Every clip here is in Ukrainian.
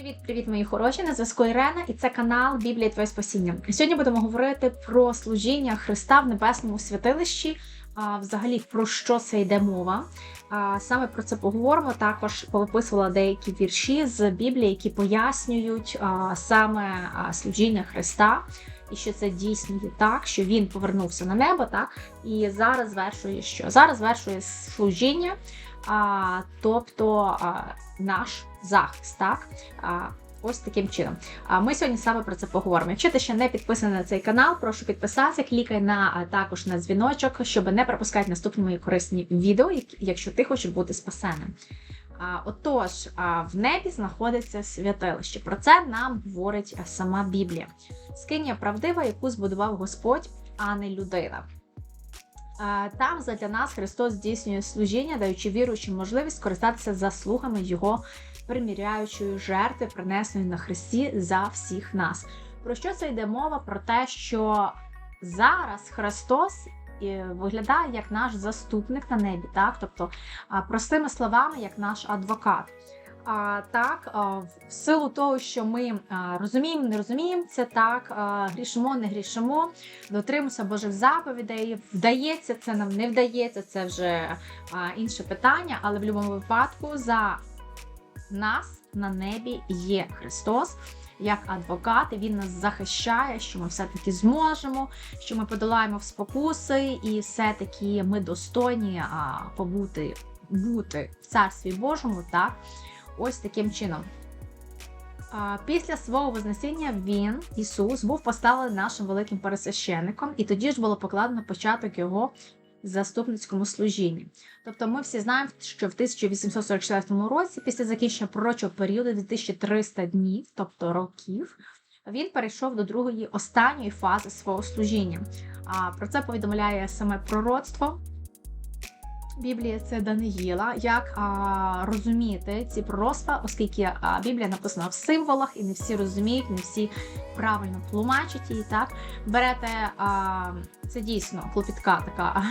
Привіт-привіт, мої хороші! На зв'язку Ірена, і це канал Біблія Твоє Спасіння. Сьогодні будемо говорити про служіння Христа в небесному святилищі. А, взагалі, про що це йде мова. А, саме про це поговоримо. Також повиписувала деякі вірші з Біблії, які пояснюють а, саме служіння Христа. І що це дійсно є так, що він повернувся на небо, так і зараз звершує що? Зараз звершує служіння, а, тобто а, наш захист, так? Ось таким чином. А ми сьогодні саме про це поговоримо. Якщо ти ще не підписаний на цей канал, прошу підписатися, клікай на також на дзвіночок, щоб не пропускати наступні мої корисні відео, якщо ти хочеш бути спасеним. Отож, в небі знаходиться святилище. Про це нам говорить сама Біблія. Скиня правдива, яку збудував Господь, а не людина. Там задля нас Христос здійснює служіння, даючи віруючим можливість скористатися заслугами Його приміряючої жертви, принесеної на Христі за всіх нас. Про що це йде мова? Про те, що зараз Христос е, виглядає як наш заступник на небі, так? Тобто, простими словами, як наш адвокат. А, так, в силу того, що ми розуміємо, не розуміємо, це так, грішимо, не грішимо, дотримуємося Божих заповідей, вдається це нам, не вдається, це вже інше питання, але в будь-якому випадку за нас на небі є Христос. Як адвокат, і він нас захищає, що ми все-таки зможемо, що ми подолаємо в спокуси, і все-таки ми достойні а, побути бути в царстві Божому, так ось таким чином. Після свого Вознесіння він, Ісус, був поставлений нашим великим пересвященником, і тоді ж було покладено початок його заступницькому служінні. Тобто ми всі знаємо, що в 1844 році, після закінчення пророчого періоду 2300 днів, тобто років, він перейшов до другої останньої фази свого служіння. А про це повідомляє саме пророцтво. Біблія це Даниїла, як а, розуміти ці пророцтва, оскільки а, Біблія написана в символах, і не всі розуміють, не всі правильно тлумачать її. Так берете а, це дійсно клопітка така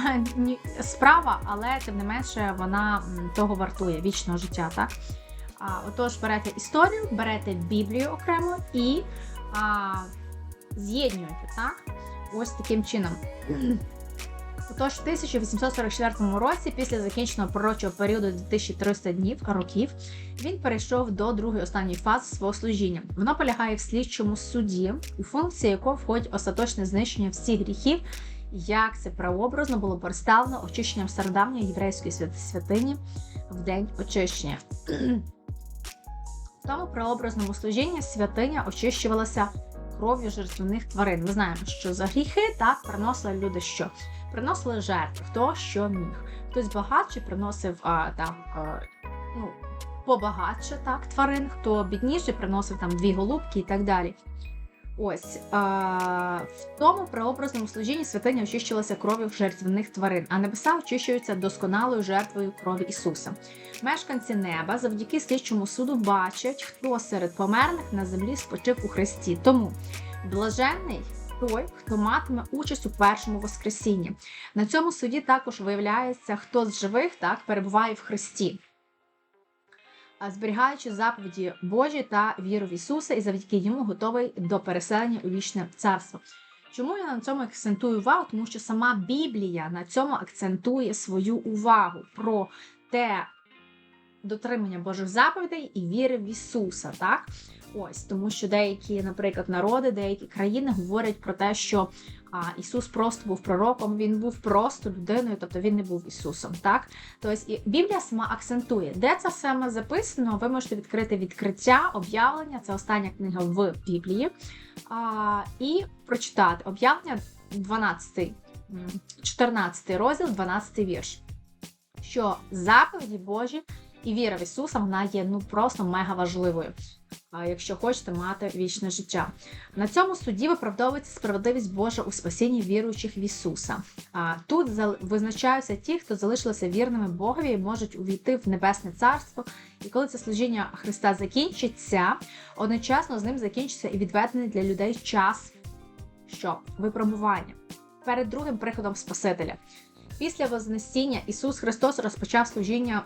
справа, але тим не менше вона того вартує вічного життя. Так а, отож, берете історію, берете Біблію окремо і а, з'єднуєте так. Ось таким чином. Отож, в 1844 році, після закінченого пророчого періоду 2300 днів років, він перейшов до другої останньої фази свого служіння. Воно полягає в слідчому суді, у функції якого входить остаточне знищення всіх гріхів, як це прообразно було представлено очищенням стародавньої єврейської свят- святині в день очищення. В тому прообразному служінні святиня очищувалася кров'ю жертвяних тварин. Ми знаємо, що за гріхи так приносили люди що? Приносили жертви, хто що міг. Хтось багатше приносив а, там а, ну, побагатше так, тварин, хто бідніше приносив там дві голубки і так далі. Ось а, в тому прообразному служінні святиня очищувалася кров'ю жертвяних тварин, а небеса очищуються досконалою жертвою крові Ісуса. Мешканці неба завдяки слідчому суду бачать, хто серед померлих на землі спочив у Христі. Тому блаженний той, хто матиме участь у першому воскресінні. На цьому суді також виявляється, хто з живих так перебуває в Христі. Зберігаючи заповіді Божі та віру в Ісуса, і завдяки йому готовий до переселення у вічне царство. Чому я на цьому акцентую увагу? Тому що сама Біблія на цьому акцентує свою увагу про те дотримання Божих заповідей і віри в Ісуса. Так? Ось тому, що деякі, наприклад, народи, деякі країни говорять про те, що а, Ісус просто був пророком, він був просто людиною, тобто він не був Ісусом. Так, тобто і Біблія сама акцентує, де це саме записано. Ви можете відкрити відкриття, об'явлення. Це остання книга в Біблії, а, і прочитати об'явлення 12, 14 розділ, 12 вірш. Що заповіді Божі і віра в Ісуса вона є ну просто мега важливою. Якщо хочете мати вічне життя, на цьому суді виправдовується справедливість Божа у спасінні віруючих в Ісуса. Тут визначаються ті, хто залишилися вірними Богові і можуть увійти в небесне царство. І коли це служіння Христа закінчиться, одночасно з ним закінчиться і відведений для людей час, що випробування перед другим приходом Спасителя. Після Вознесіння Ісус Христос розпочав служіння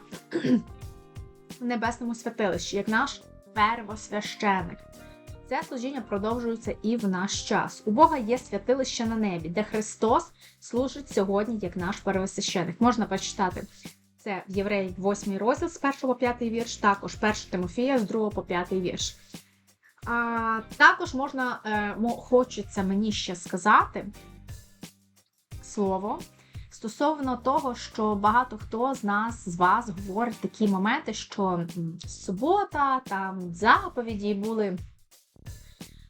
небесному святилищі, як наш первосвященик. Це служіння продовжується і в наш час. У Бога є святилище на небі, де Христос служить сьогодні як наш первосвященик. Можна почитати це в Євреї 8 розділ з 1 по 5 вірш, також 1 Тимофія з 2 по 5 вірш. А, Також можна, е, хочеться мені ще сказати слово стосовно того, що багато хто з нас, з вас говорить такі моменти, що субота, там заповіді були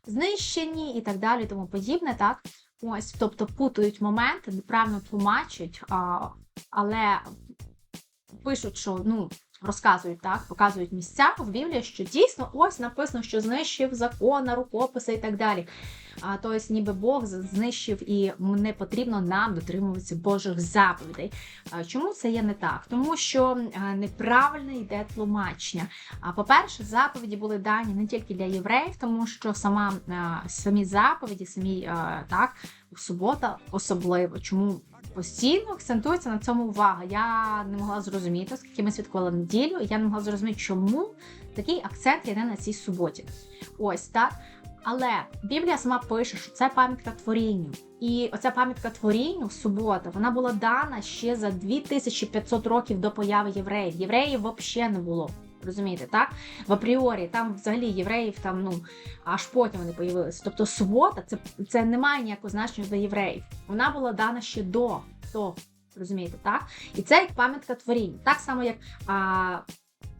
знищені і так далі, тому подібне, так? Ось, тобто путають моменти, неправильно тлумачать, а, але пишуть, що ну, розказують так, показують місця в Біблії, що дійсно ось написано, що знищив закон, рукописи і так далі. А то ось ніби Бог знищив і не потрібно нам дотримуватися Божих заповідей. А, чому це є не так? Тому що неправильно йде тлумачення. А по-перше, заповіді були дані не тільки для євреїв, тому що сама самі заповіді, самі так субота особливо. Чому? постійно акцентується на цьому увага. Я не могла зрозуміти, оскільки ми святкували неділю, я не могла зрозуміти, чому такий акцент не на цій суботі. Ось так. Але Біблія сама пише, що це пам'ятка творінню. І оця пам'ятка творінню, субота, вона була дана ще за 2500 років до появи євреїв. Євреїв взагалі не було. Розумієте, так? В апріорі, там взагалі євреїв там, ну, аж потім вони появилися. Тобто субота це це не має ніякого значення для євреїв. Вона була дана ще до того. Розумієте, так? І це як пам'ятка творіння. Так само, як а,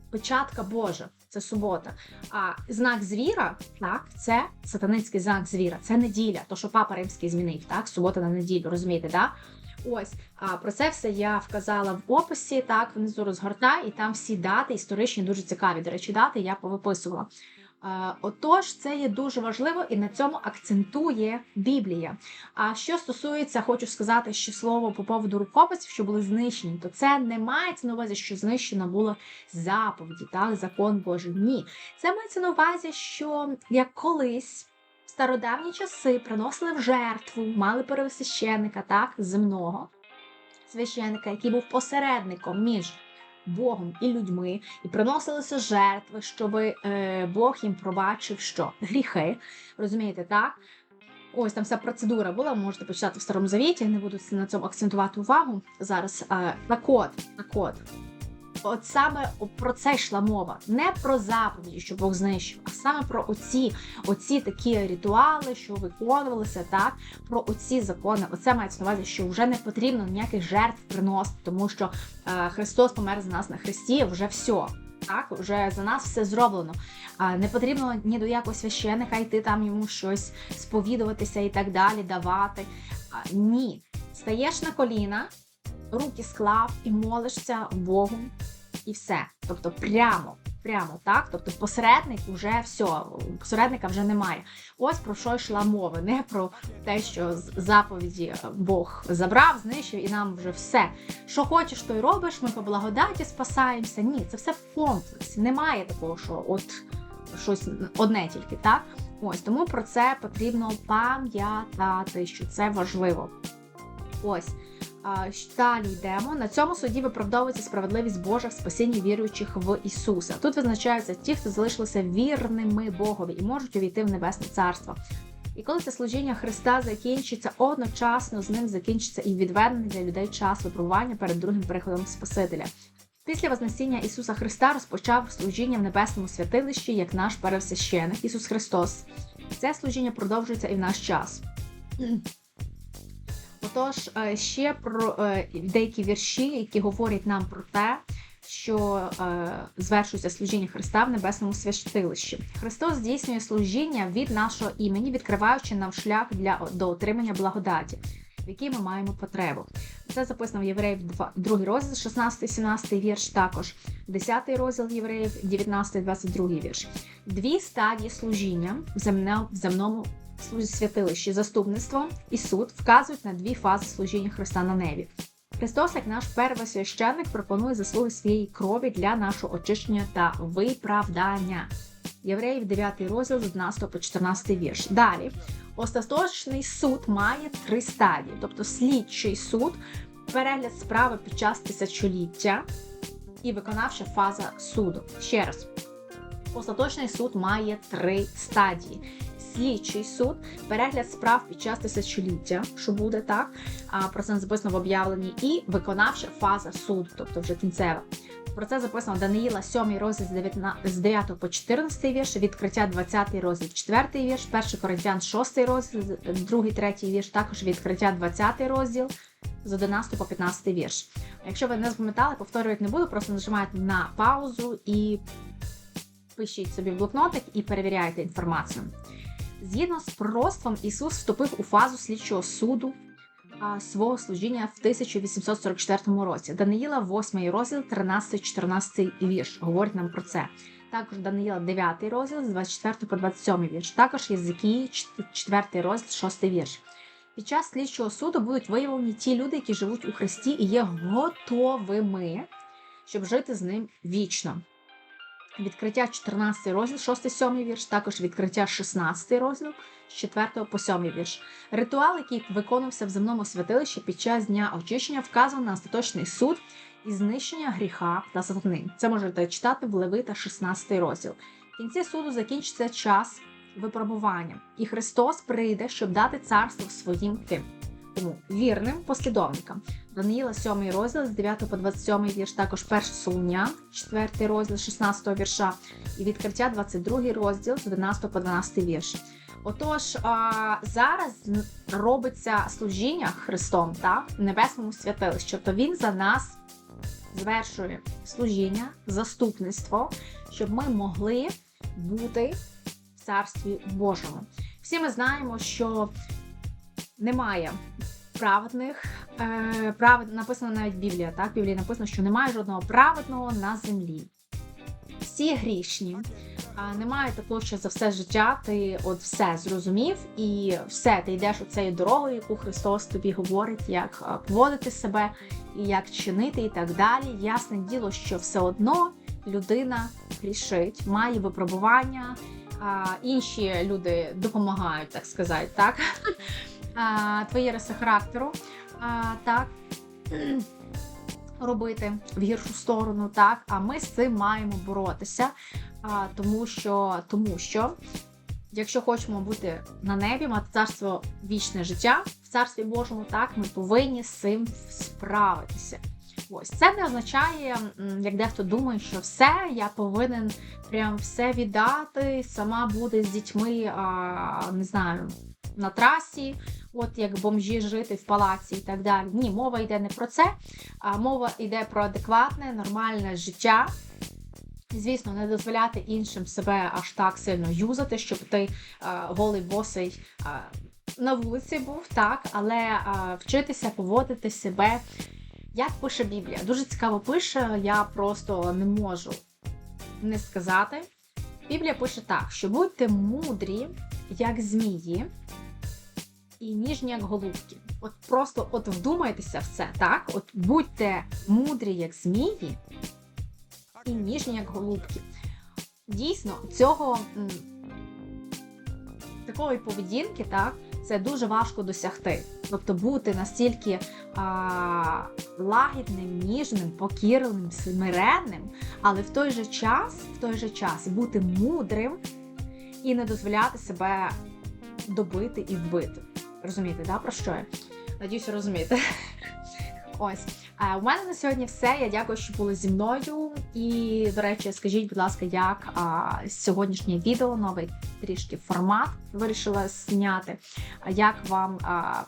печатка Божа, це субота. А знак звіра, так, це сатаницький знак звіра, це неділя, то що папа римський змінив, так, субота на неділю, розумієте, да? Ось а про це все я вказала в описі. Так, внизу розгортай, і там всі дати історичні, дуже цікаві. До речі, дати я повиписувала. Отож, це є дуже важливо і на цьому акцентує Біблія. А що стосується, хочу сказати, що слово по поводу рукописів, що були знищені, то це не мається на увазі, що знищена була заповіді, так, закон Божий. Ні. Це мається на увазі, що як колись стародавні часи приносили в жертву, мали первосвященника, так, земного священника, який був посередником між Богом і людьми, і приносилися жертви, щоб е, Бог їм пробачив що? Гріхи. Розумієте, так? Ось там вся процедура була, можете почитати в Старому Завіті, не буду на цьому акцентувати увагу зараз. Е, на код, на от от саме про це йшла мова. Не про заповіді, що Бог знищив, а саме про оці оці такі ритуали, що виконувалися, так, про оці закони. Оце мається на увазі, що вже не потрібно ніяких жертв приносити, тому що е, Христос помер за нас на Христі, вже все. Так, вже за нас все зроблено. А, Не потрібно ні до якого священика йти там йому щось сповідуватися і так далі, давати. А, Ні. Стаєш на коліна, руки склав і молишся Богу, і все. Тобто, прямо, прямо так. Тобто, посередник вже все, посередника вже немає. Ось про що йшла мова, не про те, що з заповіді Бог забрав, знищив і нам вже все. Що хочеш, то й робиш. Ми по благодаті спасаємося. Ні, це все в комплексі. Немає такого, що от щось одне тільки так. Ось тому про це потрібно пам'ятати, що це важливо. Ось. Далі йдемо. На цьому суді виправдовується справедливість Божа в спасінні віруючих в Ісуса. Тут визначаються ті, хто залишилися вірними Богові і можуть увійти в Небесне Царство. І коли це служіння Христа закінчиться, одночасно з ним закінчиться і відведений для людей час випробування перед другим приходом Спасителя. Після Вознесіння Ісуса Христа розпочав служіння в небесному святилищі як наш пересвященик Ісус Христос. Це служіння продовжується і в наш час. Отож, е, ще про е, деякі вірші, які говорять нам про те, що е, звершується служіння Христа в небесному святилищі. Христос здійснює служіння від нашого імені, відкриваючи нам шлях для до отримання благодаті, в якій ми маємо потребу. Це записано в Євреїв 2 розділ, 16-17 вірш, також 10 розділ Євреїв, 19-22 вірш. Дві стадії служіння в земному святилищі, заступництво і суд вказують на дві фази служіння Христа на небі. Христос, як наш первосвященник, пропонує заслуги своєї крові для нашого очищення та виправдання. Євреїв 9 розділ з 11 по 14 вірш. Далі, остаточний суд має три стадії, тобто слідчий суд, перегляд справи під час тисячоліття і виконавча фаза суду. Ще раз. Остаточний суд має три стадії: слідчий суд, перегляд справ під час тисячоліття, що буде так. Про це записано в об'явленні, і виконавча фаза суду, тобто вже кінцева. Про це записано Даниїла, 7 розділ з 19 з 9 по 14 вірш, відкриття 20 розділ, 4 вірш, 1 Коринтян, 6 розділ, 2, 3 вірш, також відкриття 20 розділ з 11 по 15 вірш. Якщо ви не запам'ятали, повторювати не буду, просто нажимаєте на паузу і пишіть собі в блокнотик і перевіряйте інформацію. Згідно з пророцтвом, Ісус вступив у фазу слідчого суду свого служіння в 1844 році. Даниїла, 8 розділ, 13-14 вірш, говорить нам про це. Також Даниїла, 9 розділ, з 24 по 27 вірш. Також Єзикії, 4 розділ, 6 вірш. Під час слідчого суду будуть виявлені ті люди, які живуть у Христі і є готовими, щоб жити з ним вічно. Відкриття 14 розділ, 6-7 вірш, також відкриття 16 розділ з 4 по 7 вірш. Ритуал, який виконувався в земному святилищі під час дня очищення, вказував на остаточний суд і знищення гріха та сатани. Це можете читати в Левита 16 розділ. В кінці суду закінчиться час випробування, і Христос прийде, щоб дати царство своїм тим. Тому вірним послідовникам. Даниїла, 7 розділ з 9 по 27 вірш, також 1 Солуня, 4 розділ 16 вірша, і відкриття 22 розділ з 11 по 12 вірш. Отож, а, зараз робиться служіння Христом так, в небесному святилищі, тобто Він за нас звершує служіння, заступництво, щоб ми могли бути в царстві Божому. Всі ми знаємо, що немає праведних. Е, правед, написано навіть Біблія. Так, в Біблії написано, що немає жодного праведного на землі. Всі грішні. Немає такого, що за все життя ти от все зрозумів, і все, ти йдеш цією дорогою, яку Христос тобі говорить, як поводити себе, і як чинити, і так далі. Ясне діло, що все одно людина грішить, має випробування, інші люди допомагають, так сказати, так? Твої риси характеру, так. Робити в гіршу сторону, так, а ми з цим маємо боротися. А, Тому що, тому що, якщо хочемо бути на небі, мати царство вічне життя в царстві Божому, так ми повинні з цим справитися. Ось це не означає, як дехто думає, що все, я повинен прям все віддати, сама бути з дітьми, а, не знаю, на трасі, от як бомжі жити в палаці і так далі. Ні, мова йде не про це, а мова йде про адекватне, нормальне життя. Звісно, не дозволяти іншим себе аж так сильно юзати, щоб ти а, голий босий а, на вулиці був, так, але а, вчитися поводити себе, як пише Біблія. Дуже цікаво пише, я просто не можу не сказати. Біблія пише так, що будьте мудрі, як змії, і ніжні, як голубки. От просто от вдумайтеся в це, так? От будьте мудрі, як змії, і ніжні, як голубки. Дійсно, цього такої поведінки, так, це дуже важко досягти. Тобто бути настільки а, лагідним, ніжним, покірливим, смиренним, але в той же час, в той же час бути мудрим і не дозволяти себе добити і вбити. Розумієте, да, про що я? Надіюся, розумієте. Ось. У мене на сьогодні все. Я дякую, що були зі мною. І, до речі, скажіть, будь ласка, як а, сьогоднішнє відео, новий трішки формат вирішила зняти. А як вам а,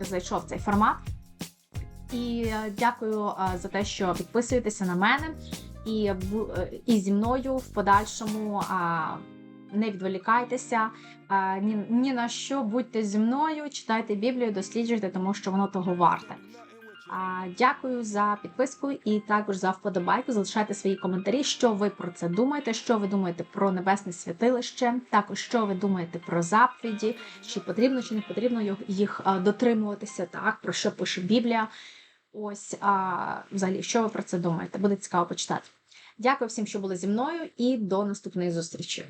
зайшов цей формат? І а, дякую а, за те, що підписуєтеся на мене і, і зі мною в подальшому. А, не відволікайтеся ні, ні на що, будьте зі мною, читайте Біблію, досліджуйте, тому що воно того варте. А, Дякую за підписку і також за вподобайку. Залишайте свої коментарі, що ви про це думаєте, що ви думаєте про небесне святилище, також що ви думаєте про заповіді, чи потрібно чи не потрібно їх дотримуватися, так, про що пише Біблія. Ось, а, взагалі, що ви про це думаєте? Буде цікаво почитати. Дякую всім, що були зі мною, і до наступної зустрічі.